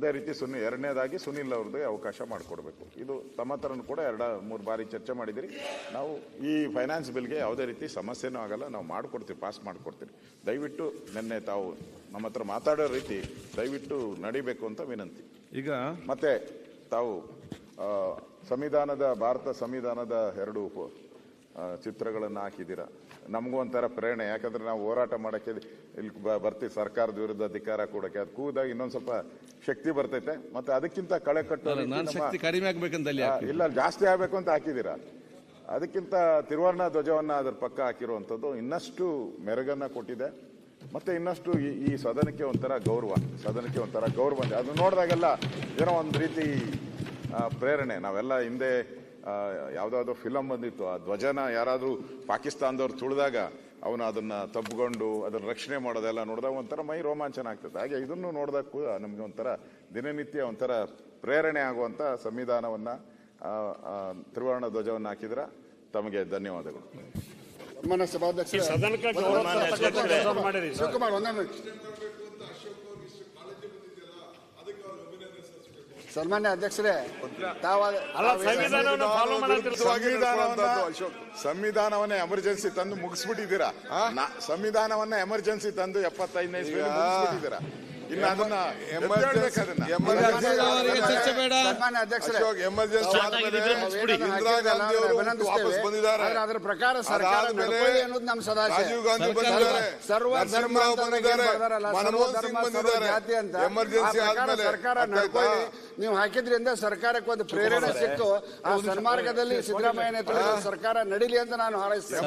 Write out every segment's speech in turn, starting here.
ಅದೇ ರೀತಿ ಸುನಿ ಎರಡನೇದಾಗಿ ಸುನಿಲ್ ಅವ್ರದ್ದು ಅವಕಾಶ ಮಾಡಿಕೊಡ್ಬೇಕು. ಇದು ತಮ್ಮ ಹತ್ರನೂ ಕೂಡ ಎರಡ ಮೂರು ಬಾರಿ ಚರ್ಚೆ ಮಾಡಿದಿರಿ. ನಾವು ಈ ಫೈನಾನ್ಸ್ ಬಿಲ್ಗೆ ಯಾವುದೇ ರೀತಿ ಸಮಸ್ಯೆನೂ ಆಗಲ್ಲ. ನಾವು ಮಾಡಿಕೊಡ್ತೀವಿ ಪಾಸ್ ಮಾಡಿಕೊಡ್ತೀವಿ. ದಯವಿಟ್ಟು ನಿನ್ನೆ ತಾವು ನಮ್ಮ ಹತ್ರ ಮಾತಾಡೋ ರೀತಿ ದಯವಿಟ್ಟು ನಡಿಬೇಕು ಅಂತ ವಿನಂತಿ. ಈಗ ಮತ್ತೆ ತಾವು ಸಂವಿಧಾನದ ಭಾರತ ಸಂವಿಧಾನದ ಎರಡು ಚಿತ್ರಗಳನ್ನು ಹಾಕಿದ್ದೀರಾ? ನಮಗೂ ಒಂಥರ ಪ್ರೇರಣೆ. ಯಾಕಂದ್ರೆ ನಾವು ಹೋರಾಟ ಮಾಡಕ್ಕೆ ಇಲ್ಲಿ ಬ- ಬರ್ತೀವಿ. ಸರ್ಕಾರದ ವಿರುದ್ಧ ಅಧಿಕಾರ ಕೊಡೋಕ್ಕೆ. ಅದು ಕೂದಾಗ ಇನ್ನೊಂದು ಸ್ವಲ್ಪ ಶಕ್ತಿ ಬರ್ತೈತೆ. ಮತ್ತೆ ಅದಕ್ಕಿಂತ ಕಳೆ ಕಟ್ಟು ಕಡಿಮೆ ಆಗ್ಬೇಕಂತ ಇಲ್ಲ ಜಾಸ್ತಿ ಆಗಬೇಕು ಅಂತ ಹಾಕಿದ್ದೀರಾ? ಅದಕ್ಕಿಂತ ತಿರುವರ್ಣ ಧ್ವಜವನ್ನ ಅದ್ರ ಪಕ್ಕ ಹಾಕಿರುವಂಥದ್ದು ಇನ್ನಷ್ಟು ಮೆರಗನ್ನ ಕೊಟ್ಟಿದೆ. ಮತ್ತೆ ಇನ್ನಷ್ಟು ಈ ಈ ಸದನಕ್ಕೆ ಒಂಥರ ಗೌರವ. ಸದನಕ್ಕೆ ಒಂಥರ ಗೌರವ. ಅದು ನೋಡಿದಾಗೆಲ್ಲ ಏನೋ ಒಂದು ರೀತಿ ಪ್ರೇರಣೆ. ನಾವೆಲ್ಲ ಹಿಂದೆ ಆ, ಫಿಲಮ್ ಫಿಲಂ ಬಂದಿತ್ತು ಆ ಧ್ವಜನ ಯಾರಾದರೂ ಪಾಕಿಸ್ತಾನದವ್ರು ತುಳಿದಾಗ ಅವನು ಅದನ್ನ ತಬ್ಕೊಂಡು ಅದನ್ನು ರಕ್ಷಣೆ ಮಾಡೋದೆಲ್ಲ ನೋಡಿದಾಗ ಒಂಥರ ಮೈ ರೋಮಾಂಚನ ಆಗ್ತದೆ. ಹಾಗೆ ಇದನ್ನು ನೋಡಿದಾಗ ನಮಗೆ ನಮ್ಗೆ ಒಂಥರ ದಿನನಿತ್ಯ ಒಂಥರ ಪ್ರೇರಣೆ ಆಗುವಂಥ ಸಂವಿಧಾನವನ್ನು ತ್ರಿವರ್ಣ ಧ್ವಜವನ್ನು ಹಾಕಿದ್ರೆ ತಮಗೆ ಧನ್ಯವಾದಗಳು. ಸನ್ಮಾನ್ಯ ಸಭಾಧ್ಯಕ್ಷರೇ ಸದನಕ್ಕೆ ಗೌರವ ತಕ್ಕಂತೆ ಕೆಲಸ ಮಾಡಿರಿ ಸರ್. ಶಿವಕುಮಾರ್ ಒಂದೇ ನಿಮಿಷ. ಸನ್ಮಾನ್ಯ ಅಧ್ಯಕ್ಷರೇ ತಾವ ಅಲ್ಲ ಸಂವಿಧಾನವನ್ನು ಸಂವಿಧಾನವನ್ನ ಸಂವಿಧಾನವನ್ನ ಎಮರ್ಜೆನ್ಸಿ ತಂದು ಮುಗಿಸ್ಬಿಟ್ಟಿದ್ದೀರಾ? ಸಂವಿಧಾನವನ್ನ ಎಮರ್ಜೆನ್ಸಿ ತಂದು ಎಪ್ಪತ್ತೈದನೇ ಇಸ್ವಿಯಲ್ಲಿ ಮುಗಿಸ್ಬಿಟ್ಟಿದ್ದೀರಾ? ಅದನ್ನ ಎಮರ್ಜೆನ್ಸಿ ಆದ್ಮೇಲೆ ಇಂದಿರಾ ಗಾಂಧಿ ಅವರು ವಾಪಸ್ ಬಂದಿದ್ದಾರೆ. ಅದರ ಪ್ರಕಾರ ನಮ್ಮ ರಾಜೀವ್ ಗಾಂಧಿ ಬಂದಿದ್ದಾರೆ. ಬಂದಿದ್ದಾರೆ. ಮನಮೋಹನ್ ಸಿಂಗ್ ಬಂದಿದ್ದಾರೆ. ಎಮರ್ಜೆನ್ಸಿ ಆದ್ಮೇಲೆ ಸರ್ಕಾರ ನಡ್ಕೊಳ್ಳಿ. ನೀವು ಹಾಕಿದ್ರಿಂದ ಸರ್ಕಾರಕ್ಕೆ ಒಂದು ಪ್ರೇರಣೆ ಸಿಕ್ಕು ಆ ಸನ್ಮಾರ್ಗದಲ್ಲಿ ಸಿದ್ದರಾಮಯ್ಯ ನೇತೃತ್ವದ ಸರ್ಕಾರ ನಡೀಲಿ ಅಂತ ನಾನು ಹಾರೈಸ್ತೇನೆ.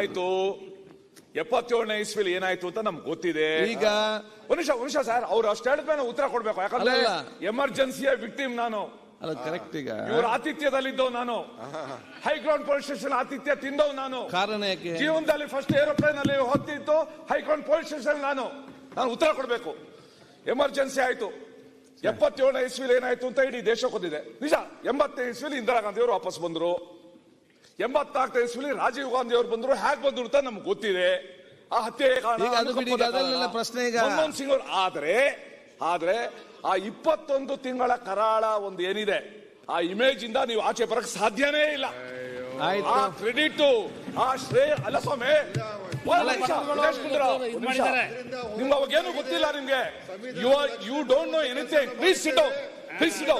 ಆಯ್ತು? ಎಪ್ಪತ್ತೇಳನೇ ಇಸ್ವಿಲಿ ಏನಾಯ್ತು ಅಂತ ನಮ್ಗೆ ಗೊತ್ತಿದೆ. ಈಗ ಮನುಷ್ಯ ಮನುಷ್ಯ ಸರ್. ಅವ್ರು ಅಷ್ಟು ಹೇಳಿದ್ಮೇಲೆ ಉತ್ತರ ಕೊಡ್ಬೇಕು. ಯಾಕಂದ್ರೆ. ಎಮರ್ಜೆನ್ಸಿಯ ವಿಕ್ಟಿಮ್ ನಾನು. ಅಲ್ಲ ಕರೆಕ್ಟ್ ಈಗ. ಇವ್ರ ಆತಿಥ್ಯದಲ್ಲಿದ್ದವ್ ನಾನು. ಹೈಗ್ರೌಂಡ್ ಪೊಲೀಸ್ ಸ್ಟೇಷನ್ ಆತಿಥ್ಯ ತಿಂದವ್ ನಾನು. ಕಾರಣ ಯಾಕೆ? ಜೀವನದಲ್ಲಿ ಫಸ್ಟ್ ಏರೋಪ್ಲೇನ್ ಅಲ್ಲಿ ಹೊತ್ತಿತ್ತು. ಹೈಗ್ರೌಂಡ್ ಪೊಲೀಸ್ ಸ್ಟೇಷನ್ ನಾನು. ನಾನು ಉತ್ತರ ಕೊಡ್ಬೇಕು. ಎಮರ್ಜೆನ್ಸಿ ಆಯ್ತು. ಎಪ್ಪತ್ತೇಳನೇ ಇಸ್ವಿಲಿ ಏನಾಯ್ತು ಅಂತ ಇಡೀ ದೇಶ ಗೊತ್ತಿದೆ. ನಿಜ ಎಂಬತ್ತನೇ ಇಸ್ವಿಲಿ ಇಂದಿರಾ ಗಾಂಧಿ ಅವರು ವಾಪಸ್ ಬಂದ್ರು. ಎಂಬತ್ನಾಲ್ಕನೇ ಇಸ್ವಿಲಿ ರಾಜೀವ್ ಗಾಂಧಿ ಅವರು ಬಂದ್ರು ಹ್ಯಾಕ್ ಬಂದ್ರು ಅಂತ ನಮ್ಗೆ ಗೊತ್ತಿದೆ. ಆ ಹತ್ಯೆ. ಪ್ರಶ್ನೆ ಈಗ. ಮನಮೋಹನ್ ಸಿಂಗ್ ಅವರು ಆದ್ರೆ ಆದ್ರೆ ಆ ಇಪ್ಪತ್ತೊಂದು ತಿಂಗಳ ಕರಾಳ ಒಂದು ಏನಿದೆ ಆ ಇಮೇಜ್ ಇಂದ ನೀವು ಆಚೆ ಬರಕ್ ಸಾಧ್ಯನೇ ಇಲ್ಲ. ಆ ಕ್ರೆಡಿಟ್ ಆ ಶ್ರೇಯ ಅಲ್ಲ ಸ್ವಾಮಿ ನಿಮ್ಗೆ ಅವಾಗ ಏನು ಗೊತ್ತಿಲ್ಲ ನಿಮ್ಗೆ. You are you don't know anything please sit please sit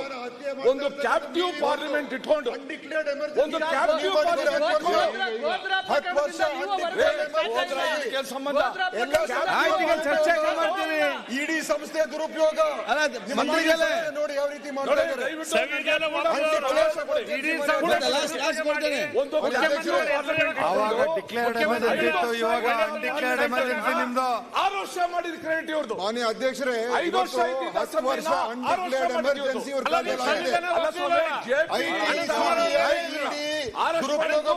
ಒಂದು ಕ್ಯಾಪ್ಟಿವ್ ಪಾರ್ಲಿಮೆಂಟ್ ಇಟ್ಕೊಂಡು ಒಂದು ಕ್ಯಾಪ್ಟಿವ್ ಪಾರ್ಲಿಮೆಂಟ್ ಸಂಬಂಧ ಚರ್ಚೆ ಸಂಸ್ಥೆಯ ದುರುಪಯೋಗ. ನೋಡಿ ಯಾವ ರೀತಿ ಆರು ವರ್ಷ ಮಾಡಿದ ಕ್ರೆಡಿಟ್ ಇವ್ರದ್ದು ಮಾನ್ಯ ಅಧ್ಯಕ್ಷರೇ ಐದು ವರ್ಷ ಹತ್ತು ವರ್ಷ ಅನ್ಡಿಕ್ಲೇರ್ಡ್ ಎಮರ್ಜೆನ್ಸಿ ದುರುಪಯೋಗ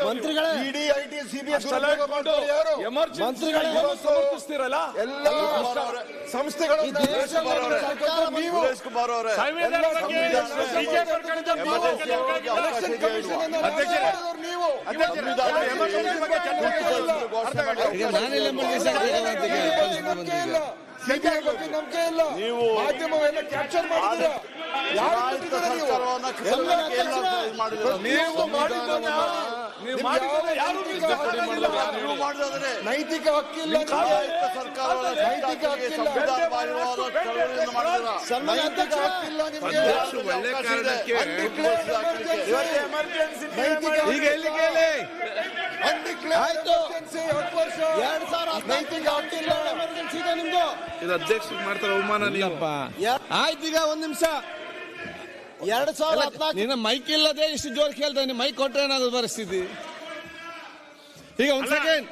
ಮಂತ್ರಿಗಳೇ ಇಡಿ ಐಟಿ ಎಮರ್ಜೆನ್ಸಿ ಮಂತ್ರಿಗಳೇ ಏನು ಸಮರ್ಥಿಸ್ತೀರಲ್ಲ ಎಲ್ಲ ಸಂಸ್ಥೆಗಳ ನೀವು ಕುಮಾರ್ ಅವರೇ ನಂಬಿಕೆ ಇಲ್ಲ ನೀವು ಮಾಧ್ಯಮವೆಲ್ಲ ಕ್ಯಾಪ್ಚರ್ ಮಾಡಿದ್ದೀರಾ ಯಾರು ನೀವು? ನೀವು ನೈತಿಕ ಹಕ್ಕಿಲ್ಲ ಸರ್ಕಾರ ನೈತಿಕ ಹಕ್ಕಿಲ್ಲ. ಅಧ್ಯಕ್ಷ ಮಾಡ್ತಾರೆ ಅವಮಾನ ನೀವಪ್ಪ ಆಯ್ತು ಈಗ ಒಂದ್ ನಿಮಿಷ. ಎರಡ್ ಸಾವಿರ ಹದಿನಾಲ್ಕು ನಿನ್ನ ಮೈಕ್ ಇಲ್ಲದೆ ಇಷ್ಟು ಜೋರ್ ನಿ ಮೈಕ್ ಕೊಟ್ರೆ ಏನಾದ್ರು ಪರಿಸ್ಥಿತಿ ಈಗ ಒಂದ್ ಸೆಕೆಂಡ್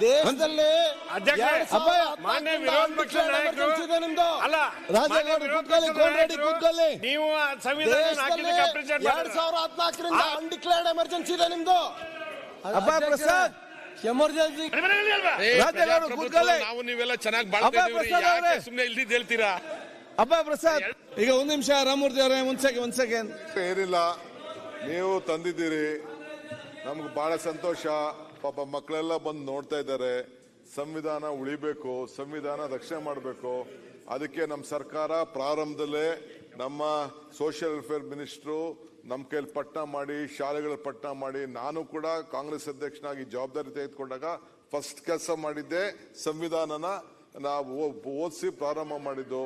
ದೇಶದಲ್ಲಿ ಅಧ್ಯಕ್ಷ, ಎರಡ್ ಸಾವಿರ ಮಾನ್ಯ ವಿರೋಧ ಪಕ್ಷದ ನಾಯಕರು. emergency ನಿಮ್ದು. ಅಲ್ಲ ರಾಜೇಗೌಡ ಮಾನ್ಯ ವಿರೋಧ ಕೂತ್ಕೊಳ್ಳಿ ಪಕ್ಷದ ಕೋನ್ ನಾಯಕರು, ಕೂತ್ಕೊಳ್ಳಿ. ನೀವು ಆ ಸಂವಿಧಾನ ದೇಶದಲ್ಲಿ ಹಾಕಿದ್ದಕ್ಕೆ ಅಪ್ರಿಷಿಯೇಟ್ ಎರಡ್ ಸಾವಿರ ಹದಿನಾಲ್ಕರಿಂದ ಅನ್ಡಿಕ್ಲೇರ್ಡ್ ಎಮರ್ಜೆನ್ಸಿ ಇದೆ ನಿಮ್ದು. ಅಬ್ಬಾ ಪ್ರಸಾದ್ ಎಮರ್ಜೆನ್ಸಿ ಕೂತ್ಕೊಳ್ಳಿ. ನಾವು ನೀವೆಲ್ಲ ಚೆನ್ನಾಗಿ ಅಬ್ಬಾ ಪ್ರಸಾದ್ ಅವರೇ. ಸುಮ್ಮನೆ ಇಲ್ದಿದ್ದು ಹೇಳ್ತೀರಾ? ಅಬ್ಬಾ ಪ್ರಸಾದ್, ಈಗ ಒಂದ್ ನಿಮಿಷ, ರಾಮಮೂರ್ತಿ ಅವರೇ, ಒಂದ್ ಸೆಕೆಂಡ್ ಒಂದ್ ಸೆಕೆಂಡ್ ಏನಿಲ್ಲ, ನೀವು ತಂದಿದ್ದೀರಿ. ನಮ್ಗೆ ಬಹಳ ಸಂತೋಷ. ಪಾಪ ಮಕ್ಕಳೆಲ್ಲ ಬಂದು ನೋಡ್ತಾ ಇದ್ದಾರೆ. ಸಂವಿಧಾನ ಉಳಿಬೇಕು, ಸಂವಿಧಾನ ರಕ್ಷಣೆ ಮಾಡಬೇಕು. ಅದಕ್ಕೆ ನಮ್ಮ ಸರ್ಕಾರ ಪ್ರಾರಂಭದಲ್ಲೇ ನಮ್ಮ ಸೋಷಿಯಲ್ ವೆಲ್ಫೇರ್ ಮಿನಿಸ್ಟ್ರು ನಮ್ಮ ಕೈಲಿ ಪಟ್ಟಣ ಮಾಡಿ, ಶಾಲೆಗಳ ಪಟ್ಟಣ ಮಾಡಿ, ನಾನು ಕೂಡ ಕಾಂಗ್ರೆಸ್ ಅಧ್ಯಕ್ಷನಾಗಿ ಜವಾಬ್ದಾರಿ ತೆಗೆದುಕೊಂಡಾಗ ಫಸ್ಟ್ ಕೆಲಸ ಮಾಡಿದ್ದೆ ಸಂವಿಧಾನನ ನಾವು ಓದಿಸಿ ಪ್ರಾರಂಭ ಮಾಡಿದ್ದು.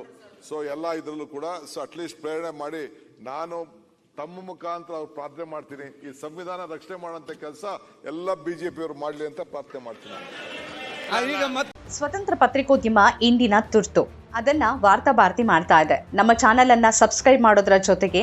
ಸೊ ಎಲ್ಲ ಇದರಲ್ಲೂ ಕೂಡ ಸೊ ಅಟ್ಲೀಸ್ಟ್ ಪ್ರೇರಣೆ ಮಾಡಿ ನಾನು ತಮ್ಮ ಮುಖಾಂತರ ಅವ್ರು ಪ್ರಾರ್ಥನೆ ಮಾಡ್ತೀನಿ. ಈ ಸಂವಿಧಾನ ರಕ್ಷಣೆ ಮಾಡುವಂತ ಕೆಲಸ ಎಲ್ಲ ಬಿಜೆಪಿಯವರು ಮಾಡಲಿ ಅಂತ ಪ್ರಾರ್ಥನೆ ಮಾಡ್ತೀನಿ ಆ, ಈಗ ಮತ್ತೆ ಸ್ವತಂತ್ರ ಪತ್ರಿಕೋದ್ಯಮ ಇಂದಿನ ತುರ್ತು. ಅದನ್ನ ವಾರ್ತಾ ಭಾರತಿ ಮಾಡ್ತಾ ಇದೆ. ನಮ್ಮ ಚಾನೆಲ್ ಅನ್ನ ಸಬ್ಸ್ಕ್ರೈಬ್ ಮಾಡೋದ್ರ ಜೊತೆಗೆ